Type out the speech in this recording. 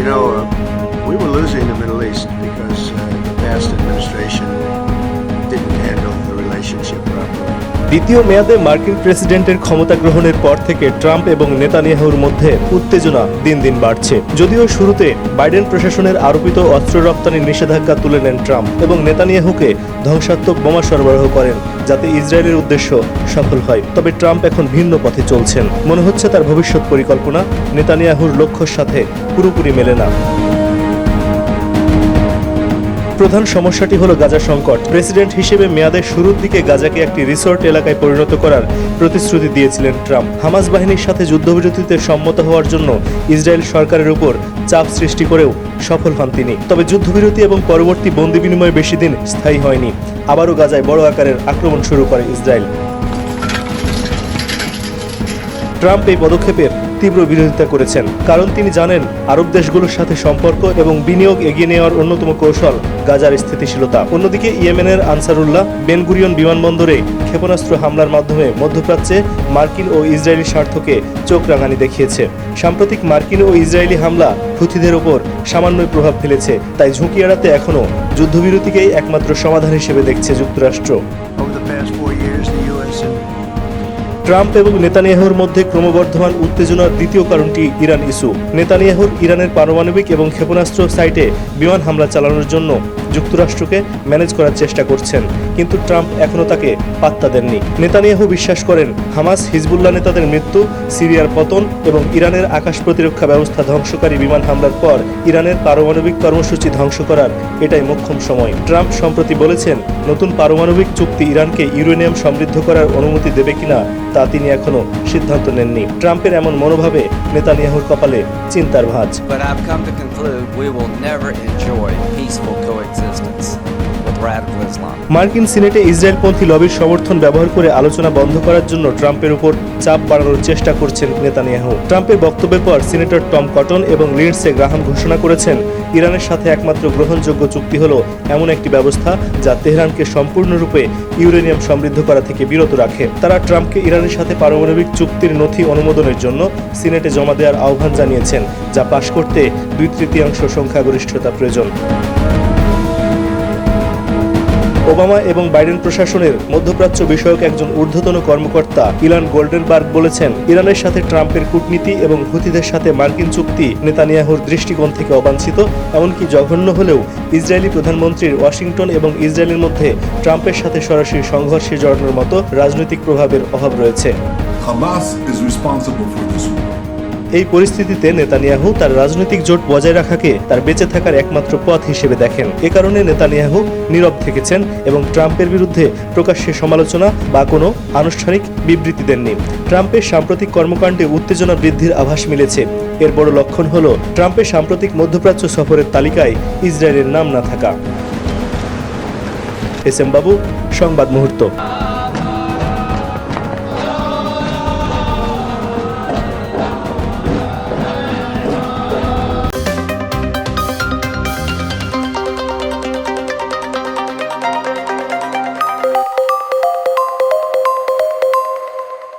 You know, uh, we were losing the Middle East because uh, the past administration দ্বিতীয় মেয়াদে মার্কিন প্রেসিডেন্টের ক্ষমতা গ্রহণের পর থেকে ট্রাম্প এবং নেতানিয়াহুর মধ্যে উত্তেজনা দিন দিন বাড়ছে। যদিও শুরুতে বাইডেন প্রশাসনের আরোপিত অস্ত্র রপ্তানির নিষেধাজ্ঞা তুলে নেন ট্রাম্প এবং নেতানিয়াহুকে ধ্বংসাত্মক বোমা সরবরাহ করেন, যাতে ইসরায়েলের উদ্দেশ্য সফল হয়। তবে ট্রাম্প এখন ভিন্ন পথে চলছেন। মনে হচ্ছে তার ভবিষ্যৎ পরিকল্পনা নেতানিয়াহুর লক্ষ্যর সাথে পুরোপুরি মেলে না। প্রধান সমস্যাটি হলো গাজা সংকট। প্রেসিডেন্ট হিসেবে মেয়াদের শুরুর দিকে গাজাকে একটি রিসোর্ট এলাকায় পরিণত করার প্রতিশ্রুতি দিয়েছিলেন ট্রাম্প। হামাস বাহিনীর সাথে যুদ্ধবিরতিতে সম্মত হওয়ার জন্য ইসরায়েল সরকারের উপর চাপ সৃষ্টি করেও সফল হন তিনি। তবে যুদ্ধবিরতি এবং পরবর্তী বন্দি বিনিময় বেশি দিন স্থায়ী হয়নি। আবারও গাজায় বড় আকারের আক্রমণ শুরু করে ইসরায়েল। ট্রাম্প এই পদক্ষেপের তীব্র বিরোধিতা করেছেন। কারণ তিনি জানেন, আরব দেশগুলোর সাথে সম্পর্ক এবং বিনিয়োগ এগিয়ে নেওয়ার অন্যতম কৌশল গাজার স্থিতিশীলতা। অন্যদিকে ইয়েমেনের আনসারুল্লাহ বেনগুরিয়ন বিমানবন্দরে ক্ষেপণাস্ত্র হামলার মাধ্যমে মধ্যপ্রাচ্যে মার্কিন ও ইসরায়েলি স্বার্থকে চোখ রাঙানি দেখিয়েছে। সাম্প্রতিক মার্কিন ও ইসরায়েলি হামলা হুথিদের ওপর সামান্যই প্রভাব ফেলেছে, তাই ঝুঁকি এড়াতে এখনও যুদ্ধবিরতিকেই একমাত্র সমাধান হিসেবে দেখছে যুক্তরাষ্ট্র। ট্রাম্প এবং নেতানিয়াহুর মধ্যে ক্রমবর্ধমান উত্তেজনার দ্বিতীয় কারণটি ইরান ইস্যু। নেতানিয়াহুর ইরানের পারমাণবিক এবং ক্ষেপণাস্ত্র সাইটে বিমান হামলা চালানোর জন্য যুক্তরাষ্ট্রকে ম্যানেজ করার চেষ্টা করছেন। কিন্তু ট্রাম্প এখনও তাকে পাত্তা দেননি। নেতানিয়াহু বিশ্বাস করেন, হামাস, হিজবুল্লাহ নেতাদের মৃত্যু, সিরিয়ার পতন এবং ইরানের আকাশ প্রতিরক্ষা ব্যবস্থা ধ্বংসকারী বিমান হামলার পর ইরানের পারমাণবিক কর্মসূচি ধ্বংস করার এটাই মোক্ষম সময়। ট্রাম্প সম্প্রতি বলেছেন, নতুন পারমাণবিক চুক্তি ইরানকে ইউরেনিয়াম সমৃদ্ধ করার অনুমতি দেবে কিনা তা তিনি এখনও সিদ্ধান্ত নেননি। ট্রাম্পের এমন মনোভাবে নেতানিয়াহুর কপালে চিন্তার ভাঁজ। But I've come to conclude we will never enjoy peaceful coexistence. মার্কিন সিনেটে ইসরায়েলপন্থী লবির সমর্থন ব্যবহার করে আলোচনা বন্ধ করার জন্য ট্রাম্পের উপর চাপ বাড়ানোর চেষ্টা করছেন নেতানিয়াহু। ট্রাম্পের বক্তব্যের পর সিনেটর টম কটন এবং লিডসে গ্রাহাম ঘোষণা করেছেন, ইরানের সাথে একমাত্র গ্রহণযোগ্য চুক্তি হলো এমন একটি ব্যবস্থা যা তেহরানকে সম্পূর্ণরূপে ইউরেনিয়াম সমৃদ্ধ করা থেকে বিরত রাখে। তারা ট্রাম্পকে ইরানের সাথে পারমাণবিক চুক্তির নথি অনুমোদনের জন্য সিনেটে জমা দেওয়ার আহ্বান জানিয়েছেন, যা পাশ করতে দুই তৃতীয়াংশ সংখ্যাগরিষ্ঠতা প্রয়োজন। ওবামা এবং বাইডেন প্রশাসনের মধ্যপ্রাচ্য বিষয়ক একজন ঊর্ধ্বতন কর্মকর্তা ইলান গোল্ডেনবার্গ বলেছেন, ইরানের সাথে ট্রাম্পের কূটনীতি এবং হুতিদের সাথে মার্কিন চুক্তি নেতানিয়াহুর দৃষ্টিকোণ থেকে অবাঞ্ছিত, এমনকি জঘন্য হলেও ইসরায়েলি প্রধানমন্ত্রীর ওয়াশিংটন এবং ইসরায়েলের মধ্যে ট্রাম্পের সাথে সরাসরি সংঘর্ষে জড়ানোর মতো রাজনৈতিক প্রভাবের অভাব রয়েছে Hamas is responsible for this war. এই পরিস্থিতিতে নেতানিয়াহু তার রাজনৈতিক জোট বজায় রাখাকে তার বেঁচে থাকার একমাত্র পথ হিসেবে দেখেন। এ কারণে নেতানিয়াহু নীরব থেকেছেন এবং ট্রাম্পের বিরুদ্ধে প্রকাশ্যে সমালোচনা বা কোনো আনুষ্ঠানিক বিবৃতি দেননি। ট্রাম্পের সাম্প্রতিক কর্মকাণ্ডে উত্তেজনা বৃদ্ধির আভাস মিলেছে। এর বড় লক্ষণ হল ট্রাম্পের সাম্প্রতিক মধ্যপ্রাচ্য সফরের তালিকায় ইসরায়েলের নাম না থাকা। এস এম বাবু, সংবাদ মুহূর্ত।